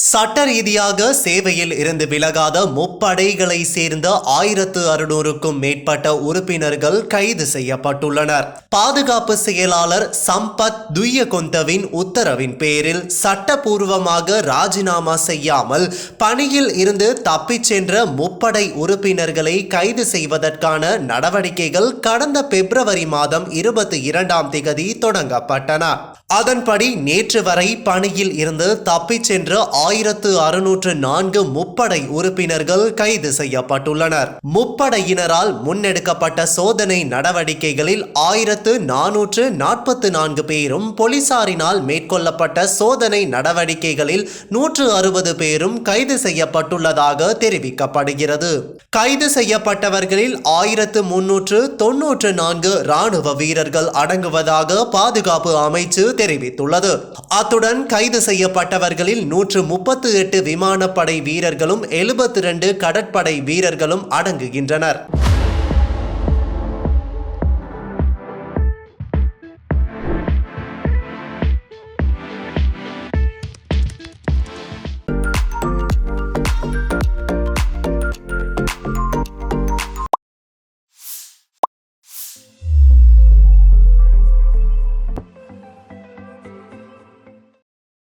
சட்ட ரீதியாக சேவையில் இருந்து விலகாத முப்படைகளை சேர்ந்த ஆயிரத்து அறுநூறுக்கும் மேற்பட்ட உறுப்பினர்கள் கைது செய்யப்பட்டுள்ளனர். பாதுகாப்பு செயலாளர் சம்பத் துய்யகொந்தவின் உத்தரவின் பேரில் சட்டபூர்வமாக ராஜினாமா செய்யாமல் பணியில் இருந்து தப்பிச் சென்ற முப்படை உறுப்பினர்களை கைது செய்வதற்கான நடவடிக்கைகள் கடந்த பிப்ரவரி மாதம் இருபத்தி இரண்டாம் திகதி தொடங்கப்பட்டன. அதன்படி நேற்று வரை பணியில் இருந்து தப்பிச் சென்ற ஆயிரத்து அறுநூற்று நான்கு முப்படை உறுப்பினர்கள் கைது செய்யப்பட்டுள்ளனர். முப்படையினரால் முன்னெடுக்கப்பட்ட சோதனை நடவடிக்கைகளில் ஆயிரத்து நானூற்று நாற்பத்து நான்கு பேரும் போலீசாரினால் மேற்கொள்ளப்பட்ட சோதனை நடவடிக்கைகளில் நூற்று அறுபது பேரும் கைது செய்யப்பட்டுள்ளதாக தெரிவிக்கப்படுகிறது. கைது செய்யப்பட்டவர்களில் ஆயிரத்து முன்னூற்று தொன்னூற்று நான்கு ராணுவ வீரர்கள் அடங்குவதாக பாதுகாப்பு அமைச்சு தெரிவித்துள்ளது. அத்துடன் கைது செய்யப்பட்டவர்களில் நூற்று முப்பத்து எட்டு விமானப்படை வீரர்களும் எழுபத்தி ரெண்டு கடற்படை வீரர்களும் அடங்குகின்றனர்.